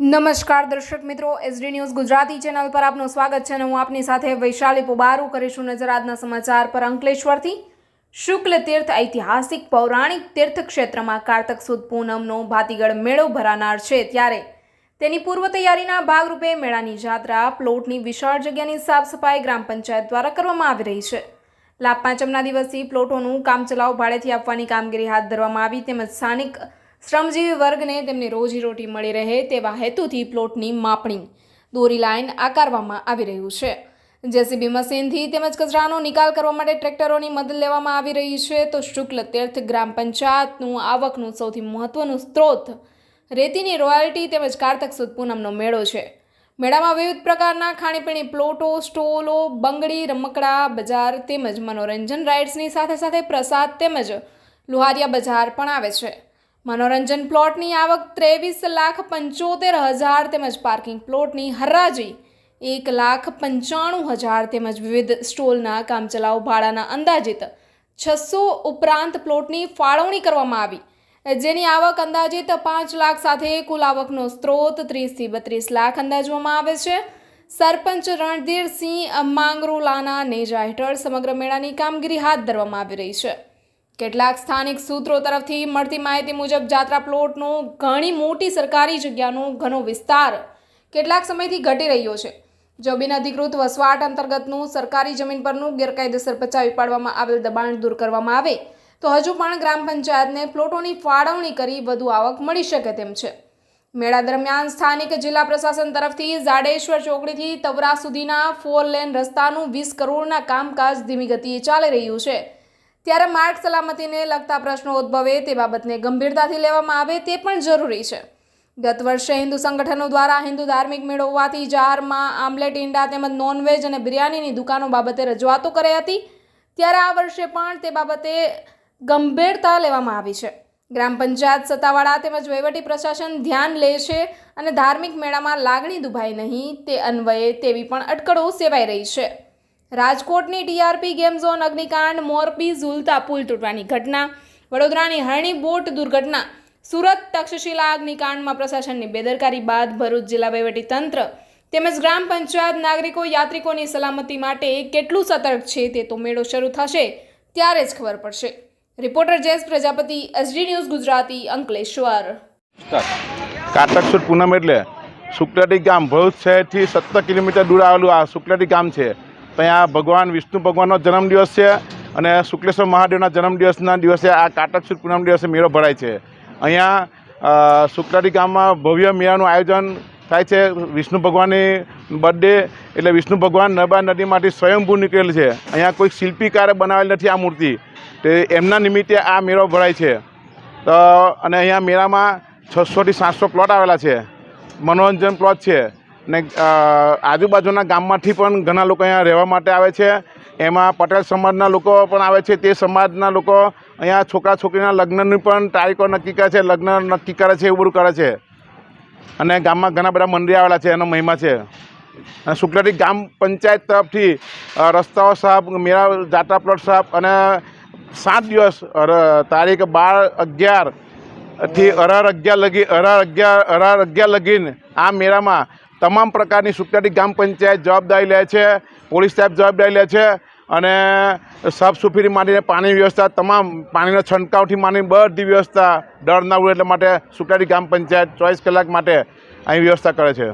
નમસ્કાર દર્શક મિત્રો એસડી ન્યૂઝ ગુજરાતી ચેનલ પર આપનું સ્વાગત છે અને હું આપની સાથે વૈશાલી પુબારુ કરીશું નજર આજના સમાચાર પર અંકલેશ્વરથી. શુક્લ તીર્થ ઐતિહાસિક પૌરાણિક તીર્થ ક્ષેત્રમાં સુદ પૂનમનો ભાતીગળ મેળો ભરાનાર છે ત્યારે. તેની પૂર્વ તૈયારીના ભાગરૂપે મેળાની જાત્રા પ્લોટની વિશાળ જગ્યાની સાફ સફાઈ ગ્રામ પંચાયત દ્વારા કરવામાં આવી રહી છે. લાભ પાંચમના દિવસથી પ્લોટોનું કામચલાઉ ભાડેથી આપવાની કામગીરી હાથ ધરવામાં આવી, તેમજ સ્થાનિક શ્રમજીવી વર્ગને તેમની રોજીરોટી મળી રહે તેવા હેતુથી પ્લોટની માપણી દોરી લાઇન આકારવામાં આવી રહ્યું છે. જેસીબી મશીનથી તેમજ કચરાનો નિકાલ કરવા માટે ટ્રેક્ટરોની મદદ લેવામાં આવી રહી છે તો શુક્લ તીર્થ ગ્રામ પંચાયતનું આવકનું સૌથી મહત્વનું સ્ત્રોત રેતીની રોયલ્ટી તેમજ કારતક સુદ પૂનમનો મેળો છે. મેળામાં વિવિધ પ્રકારના ખાણીપીણી પ્લોટો, સ્ટોલો, બંગડી, રમકડા, બજાર તેમજ મનોરંજન રાઇડ્સની સાથે સાથે પ્રસાદ તેમજ લુહારિયા બજાર પણ આવે છે. મનોરંજન પ્લોટની આવક ત્રેવીસ લાખ પંચોતેર હજાર તેમજ પાર્કિંગ પ્લોટની હરાજી એક લાખ પંચાણું હજાર તેમજ વિવિધ સ્ટોલના કામચલાઉ ભાડાના અંદાજિત છસો ઉપરાંત પ્લોટની ફાળવણી કરવામાં આવી. જેની આવક અંદાજિત પાંચ લાખ સાથે કુલ આવકનો સ્ત્રોત ત્રીસથી બત્રીસ લાખ અંદાજવામાં આવે છે. સરપંચ રણધીરસિંહ માંગરોલાના નેજા હેઠળ સમગ્ર મેળાની કામગીરી હાથ ધરવામાં આવી રહી છે. કેટલાક સ્થાનિક સૂત્રો તરફથી મળતી માહિતી મુજબ જાત્રા પ્લોટનો ઘણી મોટી સરકારી જગ્યાનો ઘણો વિસ્તાર કેટલાક સમયથી ઘટી રહ્યો છે. જો બિનઅધિકૃત વસવાટ અંતર્ગતનું સરકારી જમીન પરનું ગેરકાયદેસર પચાવી પાડવામાં આવેલ દબાણ દૂર કરવામાં આવે, તો હજુ પણ ગ્રામ પંચાયતને પ્લોટોની ફાળવણી કરી વધુ આવક મળી શકે તેમ છે. મેળા દરમિયાન સ્થાનિક જિલ્લા પ્રશાસન તરફથી જાડેશ્વર ચોકડીથી તવરા સુધીના ફોર લેન રસ્તાનું વીસ કરોડના કામકાજ ધીમી ગતિએ ચાલી રહ્યું છે. ત્યારે માર્ગ સલામતીને લગતા પ્રશ્નો ઉદ્ભવે તે બાબતને ગંભીરતાથી લેવામાં આવે તે પણ જરૂરી છે. ગત વર્ષે હિન્દુ સંગઠનો દ્વારા હિન્દુ ધાર્મિક મેળો હોવાથી જારમાં આમલેટ, ઈંડા તેમજ નોનવેજ અને બિરયાનીની દુકાનો બાબતે રજૂઆતો કરી હતી. ત્યારે આ વર્ષે પણ તે બાબતે ગંભીરતા લેવામાં આવી છે. ગ્રામ પંચાયત સત્તાવાળા તેમજ વહીવટી પ્રશાસન ધ્યાન લે છે અને ધાર્મિક મેળામાં લાગણી દુભાય નહીં તે અન્વયે તેવી પણ અટકળો સેવાઈ રહી છે. રાજકોટની ટીઆરપી ગેમ ઝોન અગ્નિકાંડ, મોરબી, ઝુલતા પુલ તૂટવાની ઘટના, વડોદરાની હરણી બોટ દુર્ઘટના, સુરત તક્ષશિલા અગ્નિકાંડમાં પ્રશાસનની બેદરકારી બાદ ભરૂચ જિલ્લા તંત્ર તેમજ ગ્રામ પંચાયત નાગરિકો, યાત્રિકોની સલામતી માટે કેટલું સતર્ક છે તે તો મેળો શરૂ થશે ત્યારે જ ખબર પડશે. Reporter Jayesh Prajapati, SD news Gujarati Ankleshwar કાટક સુદ પૂનમ એટલે શુક્લાટી ગામ. ભરૂચ શહેરથી સત્તર કિલોમીટર દૂર આવેલું આ શુક્લાટી ગામ છે. ત્યાં ભગવાન, વિષ્ણુ ભગવાનનો જન્મદિવસ છે અને શુક્લેશ્વર મહાદેવના જન્મદિવસના દિવસે આ કાટક સુદ પૂનમ દિવસે મેળો ભરાય છે. અહીંયા શુક્લાડી ગામમાં ભવ્ય મેળાનું આયોજન થાય છે. વિષ્ણુ ભગવાનની બર્થડે એટલે વિષ્ણુ ભગવાન નર્મદા નદીમાંથી સ્વયંભૂ નીકળેલ છે. અહીંયા કોઈ શિલ્પીકારે બનાવેલ નથી આ મૂર્તિ. તે એમના નિમિત્તે આ મેળો ભરાય છે. તો, અને અહીંયા મેળામાં છસોથી સાતસો પ્લોટ આવેલા છે. મનોરંજન પ્લોટ છે. ને આજુબાજુના ગામમાંથી પણ ઘણા લોકો અહીંયા રહેવા માટે આવે છે. એમાં પટેલ સમાજના લોકો પણ આવે છે. તે સમાજના લોકો અહીંયા છોકરા છોકરીના લગ્નની પણ તારીખો નક્કી કરે છે. લગ્ન નક્કી કરે છે એવું કરે છે. અને ગામમાં ઘણા બધા મંદિર આવેલા છે, એનો મહિમા છે. અને શુક્લાટી ગામ પંચાયત તરફથી રસ્તાઓ સાફ, મેળા જાત્રા પ્લોટ સાફ અને સાત દિવસ તારીખ બાર અગિયારથી અઢાર અગિયાર લગી, અઢાર અગિયાર અઢાર અગિયાર લગીને આ મેળામાં તમામ પ્રકારની સુકલાટી ગ્રામ પંચાયત જવાબદારી લે છે, પોલીસ સાહેબ જવાબદારી લે છે અને સાફ સુફીથી માંડીને પાણી વ્યવસ્થા, તમામ પાણીના છંટકાવથી માંડીને બધી વ્યવસ્થા ડર ના ઉડે એટલા માટે સુકલાટી ગ્રામ પંચાયત ચોવીસ કલાક માટે અહીં વ્યવસ્થા કરે છે.